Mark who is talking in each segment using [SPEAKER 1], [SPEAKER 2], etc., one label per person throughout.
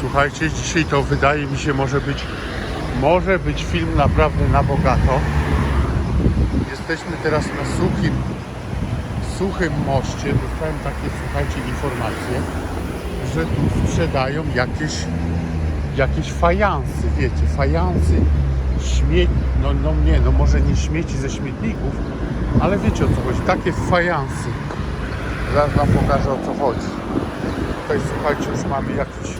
[SPEAKER 1] Słuchajcie, dzisiaj to wydaje mi się może być może być film naprawdę na bogato. Jesteśmy teraz na suchym suchym moście. Dostałem takie, słuchajcie, informacje, że tu sprzedają jakieś jakieś fajansy, wiecie, fajansy, śmieci, no, no nie, no może nie śmieci ze śmietników, ale wiecie o co chodzi, takie fajansy. Zaraz wam pokażę o co chodzi. Tutaj słuchajcie, już mamy jakieś,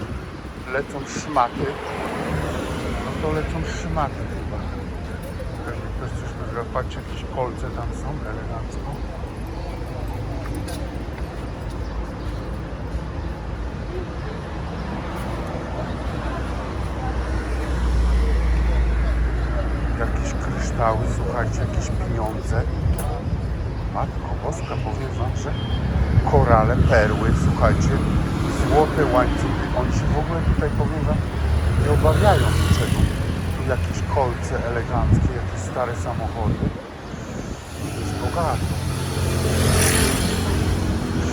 [SPEAKER 1] lecą szmaty. No to lecą szmaty chyba. Pewnie ktoś coś wygrał, patrzcie, jakieś kolce tam są, elegancko. jakieś kryształy, słuchajcie, jakieś pieniądze. Matko Boska, powiem wam, że korale, perły, słuchajcie, złote łańcuchy. Oni się w ogóle tutaj, powiem nie obawiają niczego. Tu jakieś kolce eleganckie, jakieś stare samochody. Jest bogato.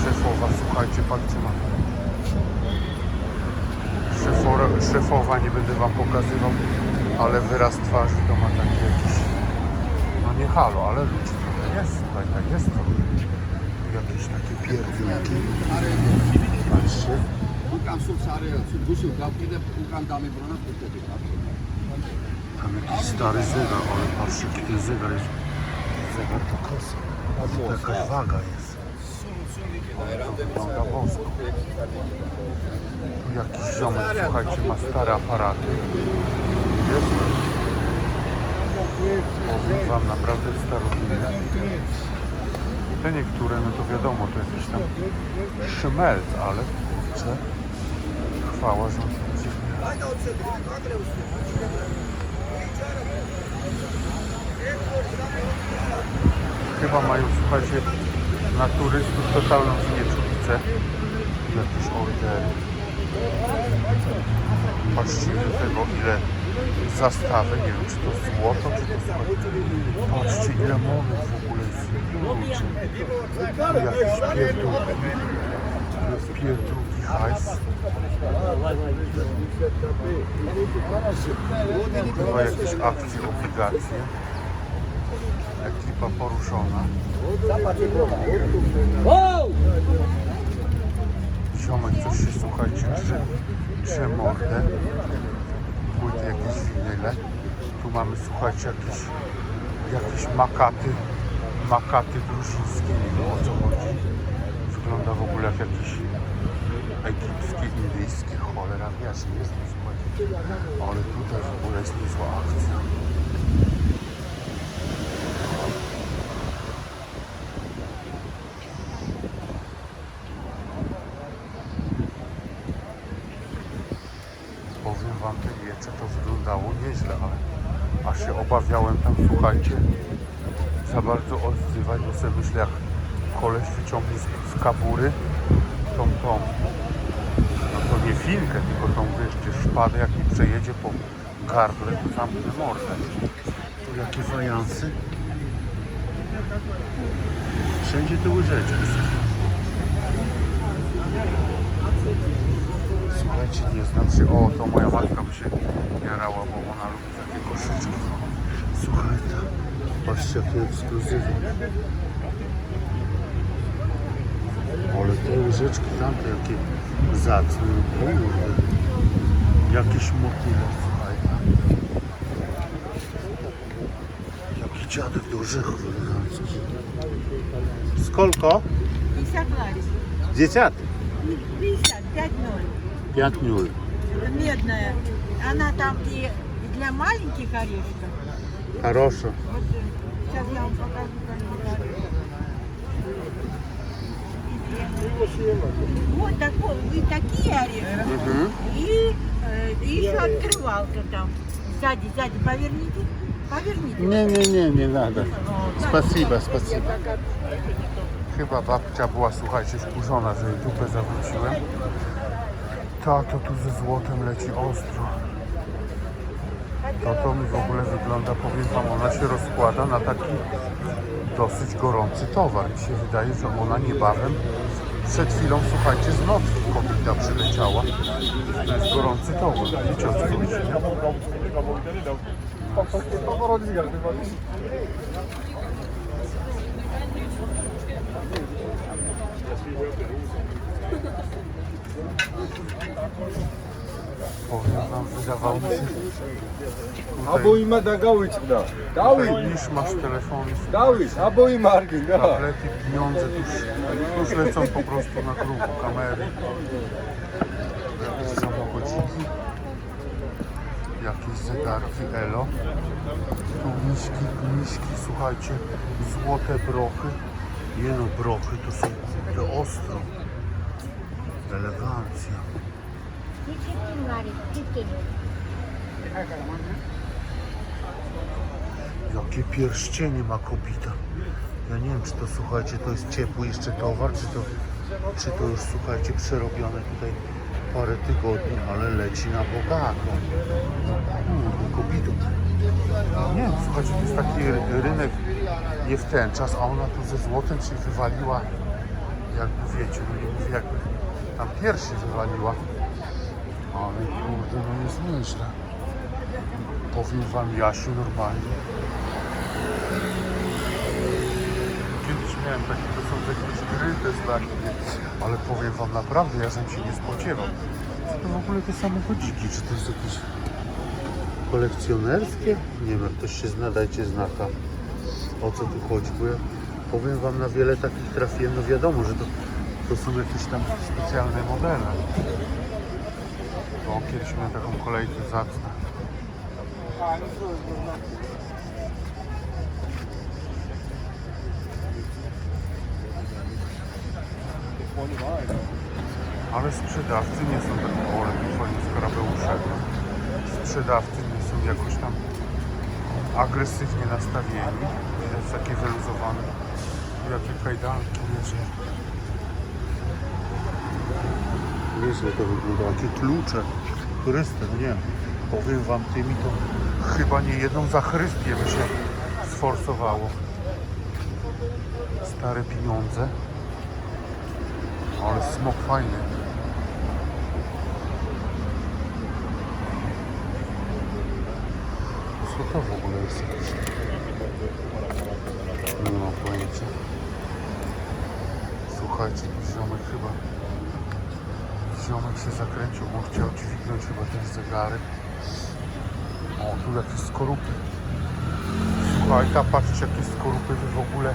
[SPEAKER 1] Szefowa, słuchajcie, patrzcie na to. Szefora, szefowa, nie będę wam pokazywał, ale wyraz twarzy to ma taki jakiś, no nie halo, ale jest, słuchaj, tak jest to. Jakieś takie pierdółki. Patrzcie,
[SPEAKER 2] tak.
[SPEAKER 1] tam jakiś stary zegar, ale patrzcie, jaki ten zegar jest. Zegar to kosa. Jakaś waga jest. Wygląda bosko. Tu jakiś ziomek, słuchajcie, ma stare aparaty. Jest. Powiem wam, naprawdę starożytne. Te niektóre, no to wiadomo, to jakiś tam szmelc, ale kurczę, chwała rządzących. Chyba mają, słuchajcie, na turystów totalną znieczulicę. Jakieś ordery. Patrzcie do tego, ile zastawy, nie wiem, czy to złoto, czy to. Patrzcie, ile monet w ogóle Tu jakieś akcje, obligacje. Ekipa poruszona. Ziomek coś się, słuchajcie, drze, drze mordę. Płyty jakieś winyle. Tu mamy, słuchajcie, jakieś, jakieś makaty, makaty gruzińskie, nie wiem o co chodzi. Wygląda w ogóle jak jakieś egipskie, indyjskie, cholera wiesz, jest to słuchajcie. Ale tutaj w ogóle jest niezła akcja. Powiem wam, te wiecze to wyglądało nieźle, ale aż się obawiałem tam, słuchajcie, za bardzo odzywać, bo sobie myślę, jak koleś wyciągnie z, z kabury tą, tą, no to nie filkę, tylko tą, wieszcie, szpadę, jak mi przejedzie po gardle, to zamknę mordę. Tu jakie fajansy. Wszędzie te łyżeczki. Słuchajcie, nie znam się. O, to moja matka by się jarała, bo ona lubi takie koszyczki. Słuchajcie, patrzcie jakie ekskluzywy. Ale te łyżeczki tamte jakie zacne. Kurde. Jakieś motyle, słuchajcie. Jaki dziadek do orzechów elegancki. Skolko?
[SPEAKER 3] 50 ларис.
[SPEAKER 1] 10.
[SPEAKER 3] 50, 5-0.
[SPEAKER 1] 5 0
[SPEAKER 3] Это медная. Она там и для маленьких орешков.
[SPEAKER 1] Хорошо.
[SPEAKER 3] Вот э, сейчас я вам покажу, как это. Вот такой, и такие орешки.
[SPEAKER 1] Угу.
[SPEAKER 3] И, э, и еще открывалка там. Сзади, сзади, поверните. Поверните.
[SPEAKER 1] Nie, nie, nie, nie nada.
[SPEAKER 3] О, так.
[SPEAKER 1] Spasiba, spasiba. Chyba babcia była, słuchajcie, wkurzona, że jej dupę zawróciłem. Tato tu ze złotem leci ostro. To to mi w ogóle wygląda, powiem wam, ona się rozkłada na taki dosyć gorący towar. Mi się wydaje, że ona niebawem, przed chwilą, słuchajcie, z nocki kobieta przyleciała. To jest gorący towar. Wiecie o co chodzi, nie? Powiem wam, wydawało mi się
[SPEAKER 4] Abo ima da Gawić da.
[SPEAKER 1] Tutaj niż masz telefony,
[SPEAKER 4] Gawić, abo i Margin, da.
[SPEAKER 1] tablety, pieniądze, tuż, tuż lecą po prostu na grubo kamery. Jakieś samochodziki, jakieś zegarki Elo. Tu miśki, miśki, słuchajcie, złote brochy. Nie no, brochy to są kurde ostro. Elegancja. Jakie pierścienie ma kobita. Ja nie wiem, czy to słuchajcie, to jest ciepły jeszcze towar, czy to, czy to już słuchajcie, przerobione tutaj parę tygodni, ale leci na bogato. No kurde, kobitów. Nie wiem, słuchajcie, to jest taki ry- rynek nie w ten czas, a ona tu ze złotem się wywaliła, jakby wiecie, no nie mówię, jakby tam piersi wywaliła. Ale kurde, no jest nieźle. Powiem wam, Jasiu, normalnie. Kiedyś miałem takie, to są jakieś gry nie? ale powiem wam naprawdę, ja żem się nie spodziewał. Co to w ogóle te samochodziki? Czy to jest jakieś kolekcjonerskie? Nie wiem, ktoś się zna, dajcie znaka. O co tu chodzi, bo ja powiem wam, na wiele takich trafiłem, no wiadomo, że to, to są jakieś tam specjalne modele. O, kiedyś miałem taką kolejkę zacną. Ale sprzedawcy nie są tak ole, tu fajnie skarabeusze. Sprzedawcy nie są jakoś tam agresywnie nastawieni. Widać takie wyluzowane. Jakie kajdanki, wiecie. Nieźle to wygląda, jakie klucze. Chryste, no nie wiem. Powiem wam, tymi to chyba nie jedną zachrystkę by się sforsowało. Stare pieniądze. Ale smok fajny. Co to w ogóle jest? Nie mam pojęcia. Słuchajcie, ziomek chyba... Ziomek się zakręcił, bo chciał dźwignąć chyba ten zegarek. O, tu jakieś skorupy. Słuchajta, patrzcie jakie skorupy wy w ogóle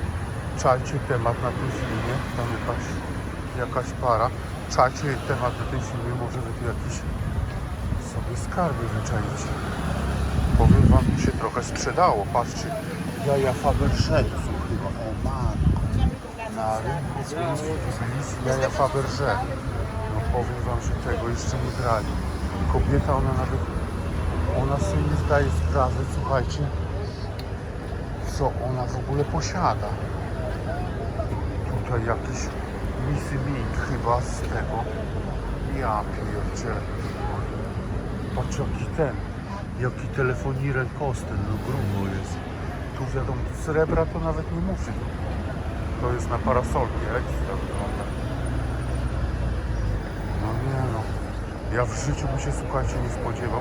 [SPEAKER 1] czajcie temat na tym filmie. Tam jakaś, jakaś para. Czajcie temat na tym filmie, może wy tu jakieś sobie skarby wyczaicie. Powiem wam, mi się trochę sprzedało. Patrzcie, jaja Fabergé są chyba. O matko. Na rynku z jaja Fabergé. Powiem wam, że tego jeszcze nie brali. Kobieta, ona nawet, ona sobie nie zdaje sprawy, słuchajcie, co ona w ogóle posiada. Tutaj jakiś Missy Mink chyba z tego. Ja pierdzielę. Patrz jaki ten, jaki telefonii rękosten, no grubo jest. Tu wiadomo, srebra to nawet nie musi. To jest na parasolki, ekstra wygląda. No nie no. Ja w życiu bym się, słuchajcie, nie spodziewał,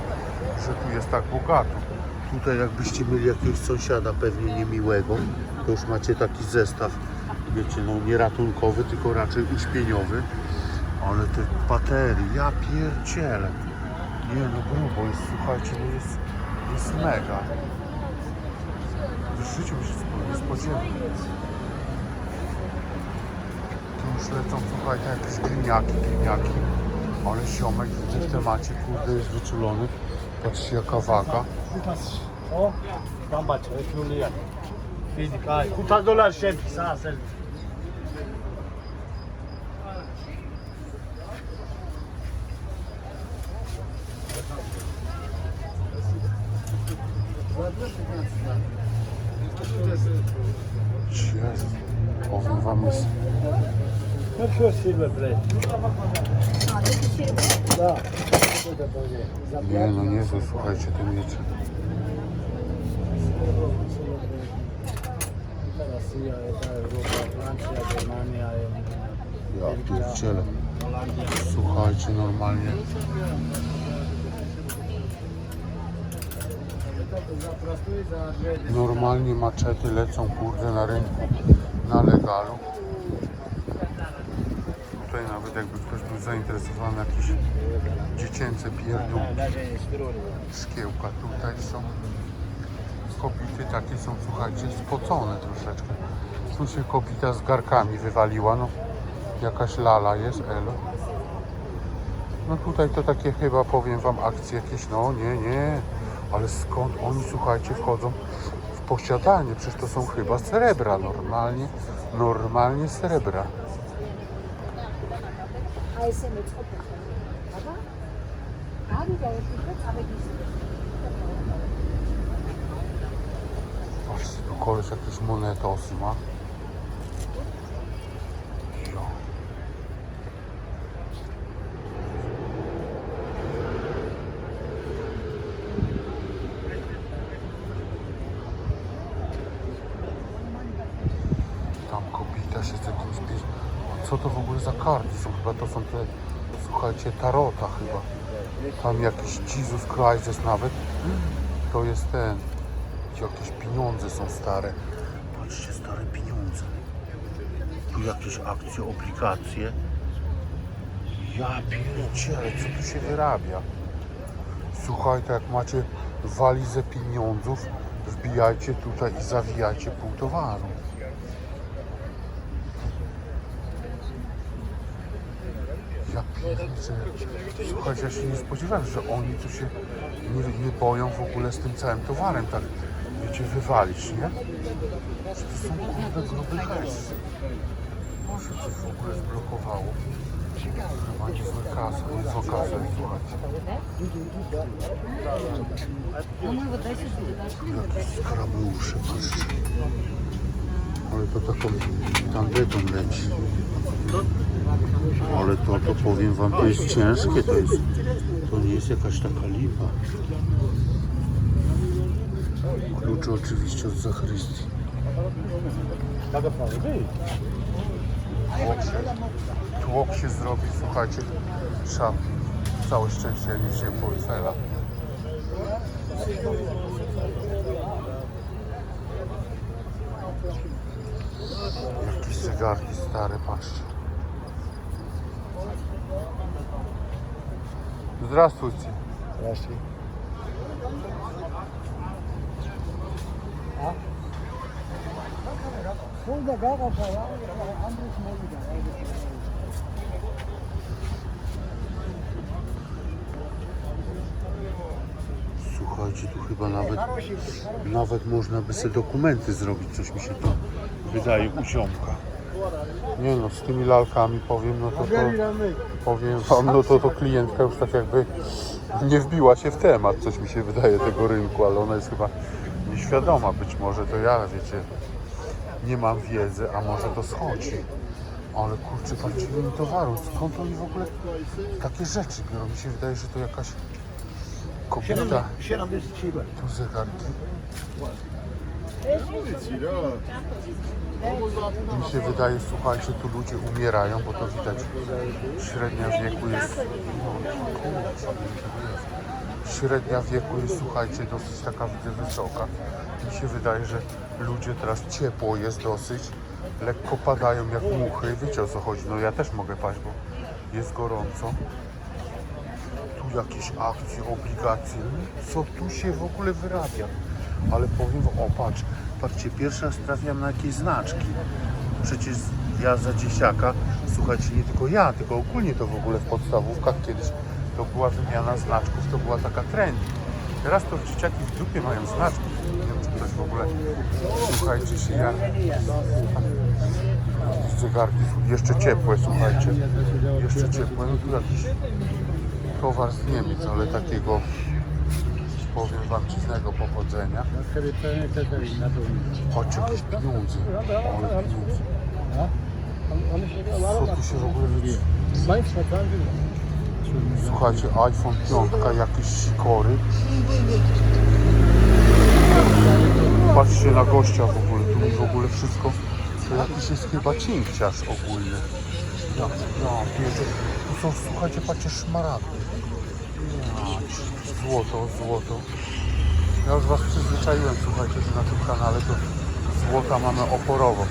[SPEAKER 1] że tu jest tak bogato. Tutaj jakbyście mieli jakiegoś sąsiada pewnie niemiłego, to już macie taki zestaw, wiecie, no nie ratunkowy, tylko raczej uśpieniowy. Ale te baterie, ja pierdzielę. Nie no grubo jest, słuchajcie, no jest, jest mega. W życiu bym się nie spodziewał. Tu już lecą, słuchajcie, jakieś gliniaki, gliniaki. Ale siomek widzę w temacie, kurde, jest wyczulony. Patrzcie jaka waga.
[SPEAKER 5] O, bambaç, ekmeğini yer. Yedik, ay. Kurtardılar şef, sağ ol.
[SPEAKER 1] Jezu, powiem wam jest
[SPEAKER 5] Hep şu silver plate. Da. Burada böyle.
[SPEAKER 1] Nie no nie wy, słuchajcie te miecze. Ja pierdzielę. Słuchajcie normalnie. Normalnie maczety lecą kurde na rynku na legalu. Tutaj nawet jakby ktoś był zainteresowany jakieś dziecięce pierdółki. Szkiełka tutaj są. Kopity takie są, słuchajcie, spocone troszeczkę. Tu się kopita z garkami wywaliła, no. Jakaś lala jest, elo. No tutaj to takie chyba, powiem wam, akcje jakieś, no nie, nie. Ale skąd oni, słuchajcie, wchodzą w posiadanie? Przecież to są chyba srebra, normalnie, normalnie srebra.
[SPEAKER 6] I send it open. Aber
[SPEAKER 1] haben wir jetzt nicht, aber diese. Koysak moneta olsun ha. Tarota chyba. Tam jakiś Jesus Christ jest nawet. To jest ten. Jakieś pieniądze są stare. Patrzcie, stare pieniądze. Tu jakieś akcje, obligacje. Ja pierdzielę, co tu się wyrabia? Słuchajcie, jak macie walizę pieniądzów, wbijajcie tutaj i zawijajcie pół towaru. Ja pierdzielę. Słuchajcie, ja się nie spodziewałem, że oni tu się nie, nie boją w ogóle z tym całym towarem tak, wiecie, wywalić, nie? Że to są kurde grube hajsy. Może coś w ogóle zblokowało. Chyba niezłe kasa, niezła kasa, słuchajcie. Jakieś skarabeusze, patrzcie. Ale to taką tandetą leci. Ale to, to powiem wam, to jest ciężkie, to jest, to nie jest jakaś taka lipa. Klucze oczywiście od Zachrystii. Tłok się, tłok się zrobi, słuchajcie, trzeba całe szczęście, jak się portfela. Jakieś zegarki stare, patrzcie. Здравствуйте.
[SPEAKER 5] Właśnie.
[SPEAKER 1] Słuchajcie, tu chyba nawet, nawet można by sobie dokumenty zrobić, coś mi się tu wydaje u ziomka. Nie no, z tymi lalkami powiem, no to, to powiem wam, no to, to klientka już tak jakby nie wbiła się w temat, coś mi się wydaje tego rynku, ale ona jest chyba nieświadoma, być może to ja, wiecie, nie mam wiedzy, a może to schodzi. Ale kurczę, patrzcie ile towaru, skąd oni w ogóle takie rzeczy biorą? Mi się wydaje, że to jakaś kobieta. Tu zegarki. Mi się wydaje, słuchajcie, tu ludzie umierają, bo to widać. Średnia wieku jest. Średnia wieku jest, słuchajcie, dosyć taka widzę wysoka. Mi się wydaje, że ludzie teraz ciepło jest dosyć. Lekko padają jak muchy. Wiecie o co chodzi? No ja też mogę paść, bo jest gorąco. Tu jakieś akcje, obligacje. Co tu się w ogóle wyrabia? Ale powiem o patrz, patrzcie, pierwszy raz trafiam na jakieś znaczki. Przecież ja za dzieciaka, słuchajcie, nie tylko ja, tylko ogólnie to w ogóle w podstawówkach kiedyś to była wymiana znaczków, to była taka trend. Teraz to dzieciaki w dupie mają znaczki. Nie wiem, czy ktoś w ogóle, słuchajcie się, ja... Zegarki jeszcze ciepłe, słuchajcie. Jeszcze ciepłe, no tu jakiś towar z Niemiec, ale takiego dziwnego pochodzenia. Chodźcie, jakieś pieniądze. Ale pieniądze. Co tu się w ogóle wydarzy? Słuchajcie, iPhone 5, jakieś sikory. Patrzcie na gościa w ogóle, tu mi w ogóle wszystko, to jakiś jest chyba cinkciarz ogólny. Ja, ja, pierdzie. Tu są, słuchajcie, patrzcie, szmaragdy. Ja, złoto, złoto. Ja już Was przyzwyczaiłem, słuchajcie, że na tym kanale to złota mamy oporowo.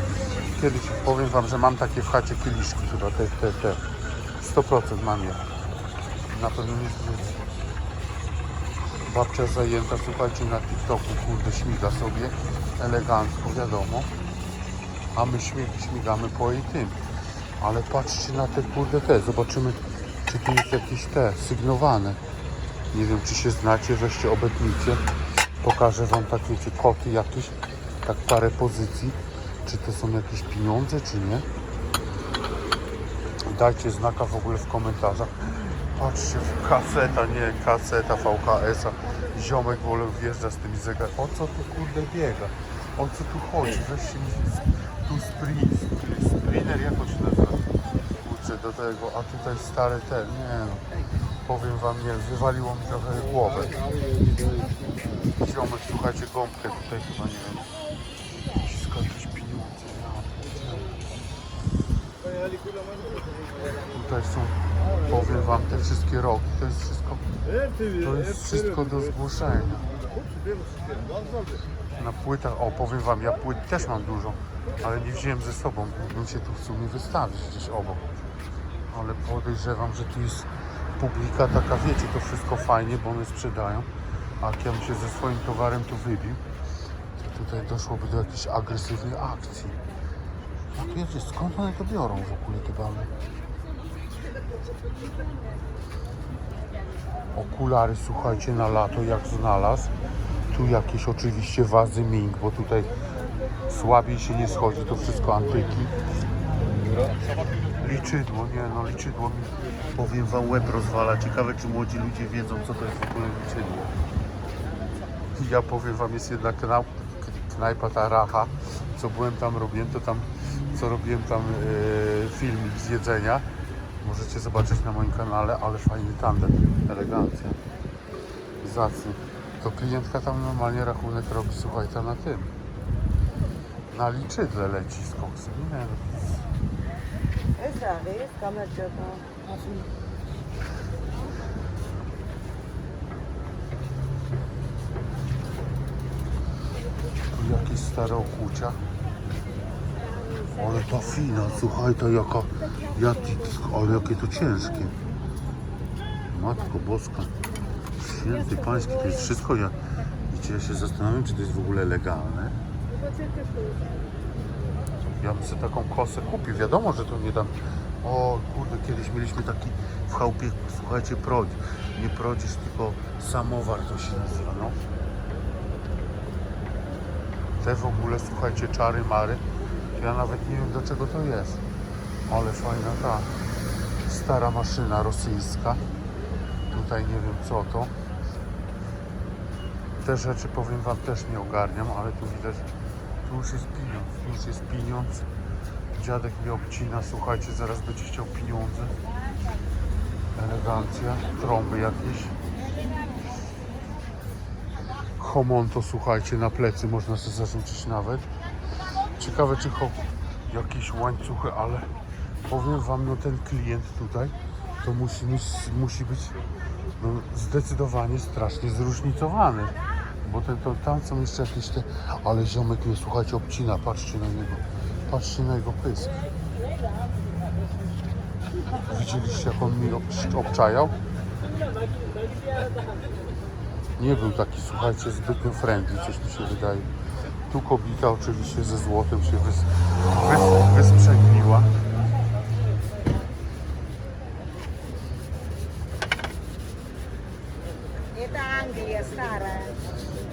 [SPEAKER 1] Kiedyś powiem Wam, że mam takie w chacie kieliszki chyba, te, te, te. 100% mam je. Na pewno nie zwiedz. Babcia zajęta, słuchajcie, na TikToku, kurde, śmiga sobie, elegancko, wiadomo. A my śmig, śmigamy po jej tym. Ale patrzcie na te, kurde, te, zobaczymy, czy tu jest jakieś te, sygnowane. Nie wiem, czy się znacie, weźcie obetnicie. Pokażę Wam tak, wiecie, koty jakieś, tak parę pozycji. Czy to są jakieś pieniądze, czy nie? Dajcie znaka w ogóle w komentarzach. Patrzcie, kaseta, nie, kaseta VHS-a. Ziomek w ogóle wjeżdża z tymi zegar. O co tu kurde biega? O co tu chodzi? Weźcie mi tu sprint, sprinter, jak on się nazywa? Kurczę, do tego, a tutaj stare te, nie no. Powiem wam, nie, wywaliło mi trochę głowę. Ziomek, słuchajcie, gąbkę tutaj chyba, nie wiem. Ściska jakieś pieniądze. Tutaj są, powiem wam, te wszystkie rogi, to jest wszystko, to jest wszystko do zgłoszenia. Na płytach, o powiem wam, ja płyt też mam dużo, ale nie wziąłem ze sobą, mógłbym się tu w sumie wystawić gdzieś obok. Ale podejrzewam, że tu jest publika taka, wiecie, to wszystko fajnie, bo one sprzedają. A jak ja bym się ze swoim towarem tu wybił, to tutaj doszłoby do jakiejś agresywnej akcji. Ja pierdzie, skąd one to biorą w ogóle te bały? Okulary, słuchajcie, na lato jak znalazł. Tu jakieś oczywiście wazy ming, bo tutaj słabiej się nie schodzi, to wszystko antyki. Liczydło, nie no, liczydło mi, powiem wam, łeb rozwala. Ciekawe, czy młodzi ludzie wiedzą, co to jest w ogóle liczydło. Ja powiem wam, jest jedna knał, knajpa ta Racha, co byłem tam, robiłem, to tam, co robiłem tam e, filmik z jedzenia. Możecie zobaczyć na moim kanale, ale fajny tandem, elegancja, zacny. To klientka tam normalnie rachunek robi, słuchaj, ta na tym. Na liczydle leci z. Nie,
[SPEAKER 3] ¿ves? Cámara, yo no.
[SPEAKER 1] Tu jakieś stare okucia. Ale ta fina, słuchaj, to jaka, ale jakie to ciężkie. Matko Boska. Święty Pański, to jest wszystko, ja, wiecie, ja się zastanawiam, czy to jest w ogóle legalne. Ja bym sobie taką kosę kupił, wiadomo, że to nie tam, o kurde, kiedyś mieliśmy taki w chałupie, słuchajcie, prodź, nie prodzisz, tylko samowar to się nazywa, no. Te w ogóle, słuchajcie, czary mary. Ja nawet nie wiem do czego to jest. Ale fajna ta stara maszyna rosyjska. Tutaj nie wiem co to. Te rzeczy powiem wam też nie ogarniam, ale tu widać, tu już jest pieniądz, tu już jest pieniądz. Dziadek mi obcina, słuchajcie, zaraz będzie chciał pieniądze. Elegancja, trąby jakieś. Homonto, słuchajcie, na plecy można sobie zarzucić nawet. Ciekawe, czy ho... jakieś łańcuchy, ale powiem Wam, no ten klient tutaj to musi, mieć, musi być no, zdecydowanie strasznie zróżnicowany. Bo ten, to, tam są jeszcze jakieś te... Ale ziomek mnie, słuchajcie, obcina, patrzcie na niego. Patrzcie na jego pysk. Widzieliście, jak on mi obcz- obczajał? nie był taki, słuchajcie, zbytnio friendly, coś mi się wydaje. Tu kobieta oczywiście ze złotem się wys, wys.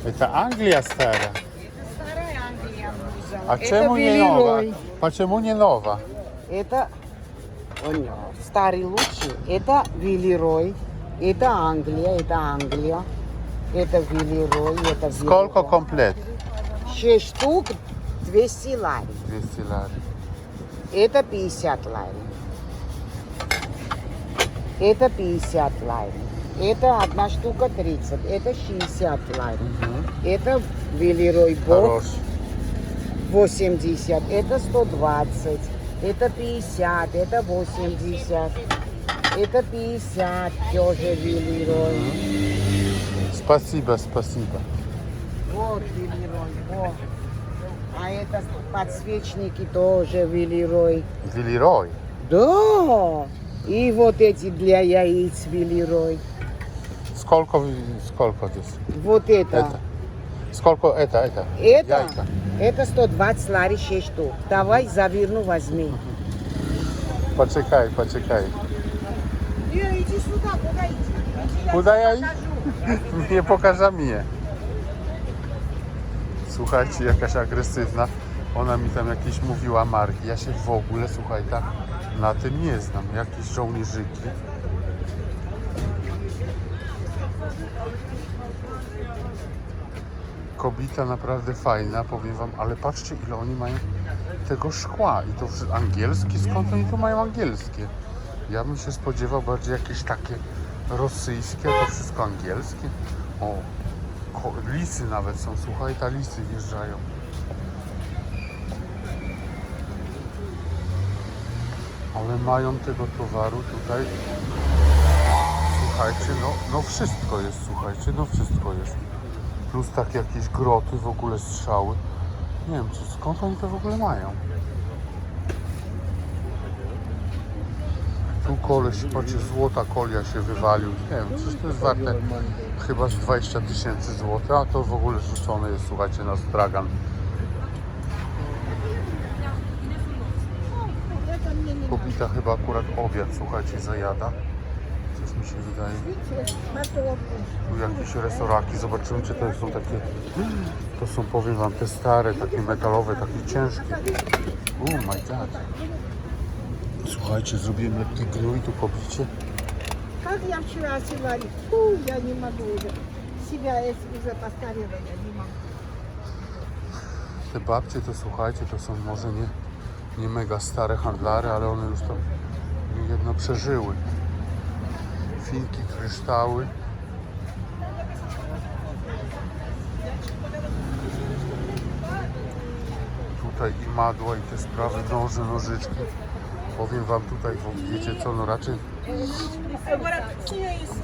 [SPEAKER 1] To Anglia stara.
[SPEAKER 3] Это старая Англия. муза.
[SPEAKER 6] Это
[SPEAKER 1] czemu nie nowa?
[SPEAKER 6] Белерой.
[SPEAKER 1] Почему не nowa?
[SPEAKER 6] Это он, старый лучший. Это Виллерой. Это Англия. Это Англия. Это Виллерой. Это
[SPEAKER 1] Сколько
[SPEAKER 6] Виллерой.
[SPEAKER 1] komplet?
[SPEAKER 6] Шесть штук 200 лари.
[SPEAKER 1] 200 lat.
[SPEAKER 6] Это 50 лари. Это 50 лари. Это одна штука 30. Это 60 лари. Это Виллерой Бог.
[SPEAKER 1] Хорош.
[SPEAKER 6] 80, это 120, это 50, это 80, это 50, тоже велирой.
[SPEAKER 1] Спасибо, спасибо.
[SPEAKER 6] Вот Вилирой. Во. А это подсвечники тоже Вилирой.
[SPEAKER 1] Вилирой.
[SPEAKER 6] Да. И вот эти для яиц Вилирой.
[SPEAKER 1] Сколько, ви- сколько здесь?
[SPEAKER 6] Вот это.
[SPEAKER 1] Это. Сколько это, это?
[SPEAKER 6] Это,
[SPEAKER 1] Яйка.
[SPEAKER 6] это 120 лари 6 штук. Давай заверну, возьми.
[SPEAKER 1] Poczekaj, poczekaj.
[SPEAKER 6] Ира, иди сюда, куда идти?
[SPEAKER 1] Куда я idę? Nie pokaża mnie. Słuchajcie, jakaś agresywna. Ona mi tam jakieś mówiła marki. Ja się w ogóle, słuchaj, tak na tym nie znam. Jakieś żołnierzyki. Kobita naprawdę fajna, powiem wam, ale patrzcie ile oni mają tego szkła. I to angielskie, skąd oni to mają angielskie? Ja bym się spodziewał bardziej jakieś takie rosyjskie, to wszystko angielskie. O, lisy nawet są, słuchaj, ta lisy wjeżdżają. Ale mają tego towaru tutaj. Słuchajcie, no, no wszystko jest, słuchajcie, no wszystko jest. Plus takie jakieś groty, w ogóle strzały. Nie wiem, czy skąd oni to w ogóle mają. Tu koleś, patrzcie, złota kolia się wywalił. Nie wiem, przecież to jest warte chyba z 20 tysięcy złotych, a to w ogóle rzucone jest, słuchajcie, na stragan. Kobita chyba akurat obiad, słuchajcie, zajada Coś mi się wydaje. Tu jakieś resoraki, zobaczymy czy to są takie, to są powiem wam te stare, takie metalowe, takie ciężkie. Oh my god. Słuchajcie, zrobiłem lekki gnój tu kobicie.
[SPEAKER 7] Как я вчера сегодня, фу, я не могу уже. Себя я уже постарела, я не могу.
[SPEAKER 1] Te babcie to słuchajcie, to są może nie, nie mega stare handlary, ale one już to jedno przeżyły. Finki, kryształy. Tutaj i madła, i te sprawy, noże, nożyczki. Powiem wam tutaj, wiecie co, no raczej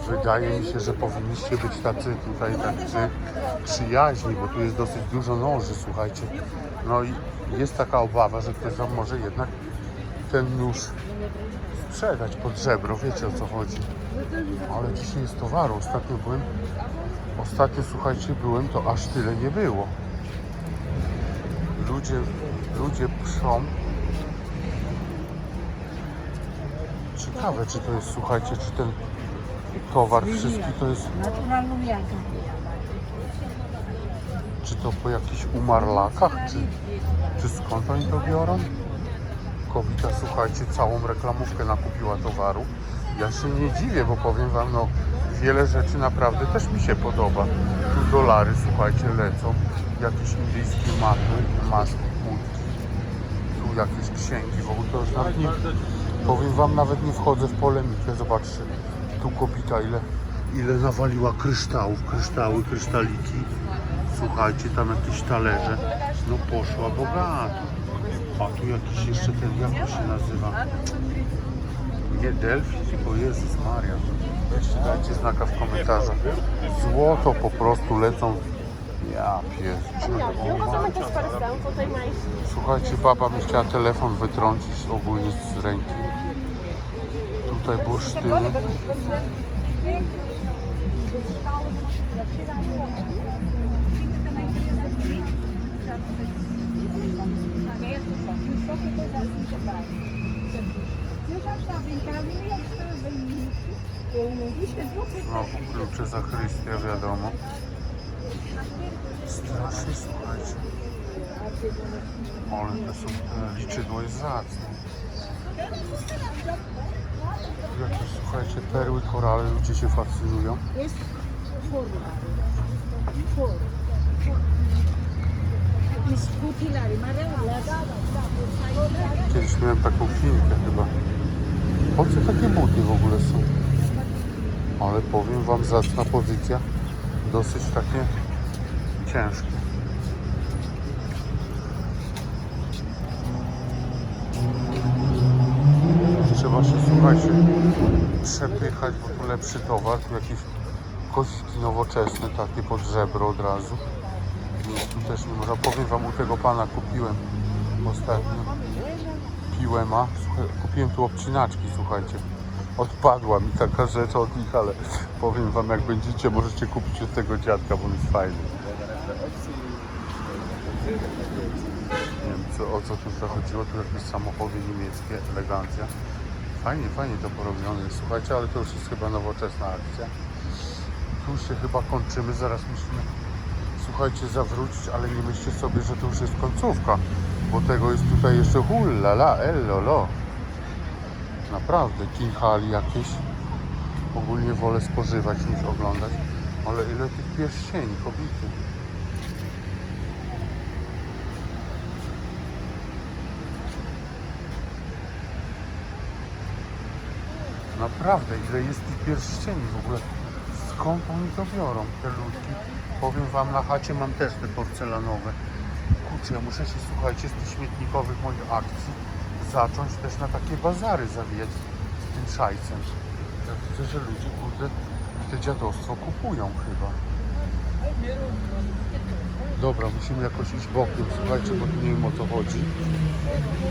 [SPEAKER 1] wydaje mi się, że powinniście być tacy tutaj tacy przyjaźni, bo tu jest dosyć dużo noży, słuchajcie. No i jest taka obawa, że ktoś wam może jednak ten nóż sprzedać pod żebro, wiecie o co chodzi. Ale dzisiaj jest towaru. Ostatnio byłem, ostatnio słuchajcie, byłem, to aż tyle nie było. Ludzie, ludzie pszą. Ciekawe, czy to jest, słuchajcie, czy ten towar wszystki to jest...
[SPEAKER 3] Naturalną.
[SPEAKER 1] Czy to po jakichś umarlakach, czy, czy skąd oni to biorą? Kobita, słuchajcie, całą reklamówkę nakupiła towaru. Ja się nie dziwię, bo powiem wam, no wiele rzeczy naprawdę też mi się podoba. Tu dolary, słuchajcie, lecą. Jakieś indyjskie maty, maski, kłódki. Tu jakieś księgi, w ogóle to już nawet nie, powiem wam, nawet nie wchodzę w polemikę. Zobaczcie, tu kobita ile, ile nawaliła kryształów, kryształy, kryształiki. Słuchajcie, tam jakieś talerze. No poszła bogato. A tu jakiś jeszcze ten, jak to się nazywa? Nie Delphi, tylko Jezus Maria. Weźcie, dajcie znaka w komentarzach. Złoto po prostu lecą. Ja pierdzielę. o. Słuchajcie, baba mi chciała telefon wytrącić ogólnie z ręki. Tutaj bursztyny. No, klucze za Chrystia, wiadomo. Strasznie, słuchajcie. Ale to są, liczydło jest zacne. Jakie, słuchajcie, perły, korale, ludzie się fascynują.
[SPEAKER 7] Jest forma. Forma.
[SPEAKER 1] Kiedyś miałem taką chwilkę chyba. Po co takie buty w ogóle są? Ale powiem wam, zacna pozycja. Dosyć takie ciężkie. Trzeba się, słuchajcie, przepychać, bo tu lepszy towar. Tu jakieś kości nowoczesne, takie pod żebro od razu. tu też nie można. Powiem wam, u tego pana kupiłem ostatnio. Piłem, a kupiłem tu obcinaczki, słuchajcie. Odpadła mi taka rzecz od nich, ale powiem wam, jak będziecie, możecie kupić od tego dziadka, bo on jest fajny. Nie wiem, co, o co tu zachodziło, tu jakieś samochody niemieckie, elegancja. Fajnie, fajnie to porobione słuchajcie, ale to już jest chyba nowoczesna akcja. Tu się chyba kończymy, zaraz musimy, słuchajcie, zawrócić, ale nie myślcie sobie, że to już jest końcówka, bo tego jest tutaj jeszcze hullala, ellolo. Naprawdę, kinhali jakieś. Ogólnie wolę spożywać niż oglądać, ale ile tych pierścieni, kobiety. Naprawdę, ile jest tych pierścieni w ogóle. Skąd oni to biorą, te ludki? Powiem wam, na chacie mam też te porcelanowe. Kurczę, ja muszę się, słuchajcie, z tych śmietnikowych moich akcji zacząć też na takie bazary zawijać z tym szajcem. Ja widzę, że ludzie, kurde, te dziadostwo kupują chyba. Dobra, musimy jakoś iść bokiem, słuchajcie, bo tu nie wiem o co chodzi.